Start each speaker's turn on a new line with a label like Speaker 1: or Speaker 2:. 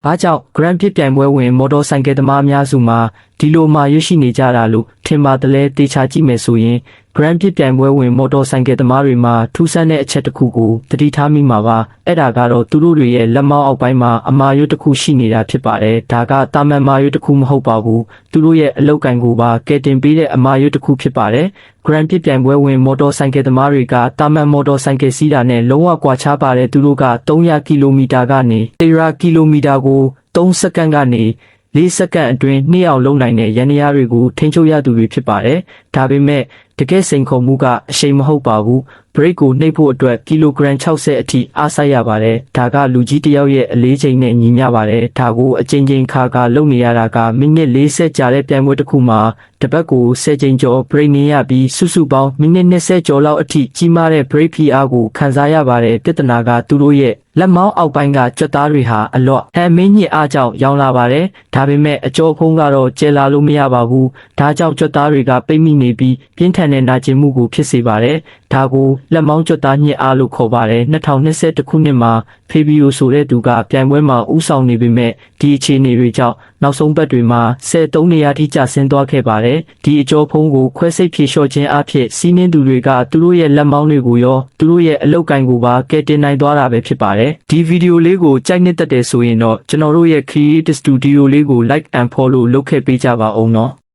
Speaker 1: ။ဘာကြောင့် Grand ဖြစ်ပြိုင်ပွဲဝင်မော်တော်ဆိုင်ကယ်သမားအများစုမှာ ဒီလိုမှရွရှိနေကြတာလို့ထင်ပါတယ်လဲတေချာကြည့်မယ်ဆိုရင် Grand ဖြစ်ပြိုင်ပွဲဝင်မော်တော်ဆိုင်ကယ်သမားတွေမှာထူးဆန်းတဲ့အချက်တစ်ခုကိုသတိထားမိမှာပါ။အဲ့ဒါကတော့သူတို့တွေရဲ့လက်မောင်းအောက်ပိုင်းမှာအမာရွတ်တစ်ခုရှိနေတာဖြစ်ပါတယ်။ဒါကတာမန်မာရွတ်တစ်ခုမဟုတ်ပါဘူး။သူတို့ရဲ့အလောက်ကန်ကိုပါကဲတင်ပေးတဲ့အမာရွတ်တစ်ခုဖြစ်ပါတယ်။ Grand ဖြစ်ပြိုင်ပွဲဝင်မော်တော်ဆိုင်ကယ်သမားတွေကတာမန်မော်တော်ဆိုင်ကယ်စီးတာနဲ့လုံးဝကွာခြားပါတယ်သူတို့က300ကီလိုမီတာကနေ100ကီလိုမီတာကို3စက္ကန့်ကနေ ၄စက္ကန့်အတွင်းနှိအောင်လုံးနိုင်တဲ့ရန်နေရတွေကိုထိန်းချုပ်ရသူတွေဖြစ်ပါတယ်။ဒါပေမဲ့တကယ်စိန်ခေါ်မှုကအရှိန်မဟုတ်ပါဘူး။ brake ကိုနှိပ်ဖို့အတွက်ကီလိုဂရမ်60အထိအားစိုက်ရပါတယ်။ဒါကလူကြီးတစ်ယောက်ရဲ့အလေးချိန်နဲ့ညီမျှပါတယ်။ဒါကိုအချိန်ချင်းခါခါလုပ်နေရတာကမိနစ်40ကြာတဲ့ပြိုင်ပွဲတစ်ခုမှာတစ်ပတ်ကို10ချိန်ကျော် brake နေရပြီးစုစုပေါင်းမိနစ်20ကျော်လောက်အထိကြီးမားတဲ့ brake ဖိအားကိုခံစားရပါတယ်။ပြဿနာကသူတို့ရဲ့လက်မောင်းအောက်ပိုင်းကကြွက်သားတွေဟာအလော့ဟန်မင်းညစ်အားကြောင့်ရောင်းလာပါတယ်။ဒါပေမဲ့အကျော်ဖုံးကတော့ကျဲလာလို့မရပါဘူး။ဒါကြောင့်ကြွက်သားတွေကပိတ်မိနေပြီးပြင်းထန်တဲ့နာကျင်မှုကိုဖြစ်စေပါတယ်။ဒါကိုလက်မောင်းကြွက်သားညစ်အားလို့ခေါ်ပါတယ်။2021ခုနှစ်မှာဖေဘီယိုဆိုတဲ့သူကပြိုင်ပွဲမှာဥဆောင်နေပေမဲ့ဒီအခြေအနေတွေကြောင့်နောက်ဆုံးပတ်တွေမှာ73နေရာထိကျဆင်းသွားခဲ့ပါတယ်။ဒီအကျော်ဖုံးကိုခွဲစိတ်ဖြေလျှော့ခြင်းအဖြစ်စီးနှင်းသူတွေကသူတို့ရဲ့လက်မောင်းတွေကိုရောသူတို့ရဲ့အလုတ်ကင်ကိုပါကဲတင်နိုင်သွားတာပဲဖြစ်ပါတယ်။ဒီဗီဒီယိုလေးကိုကြိုက်နှစ်သက်တယ်ဆိုရင်တော့ကျွန်တော်တို့ရဲ့ Creative Studio လေးကို Like and Follow လုပ်ခဲ့ပေးကြပါအောင်နော်။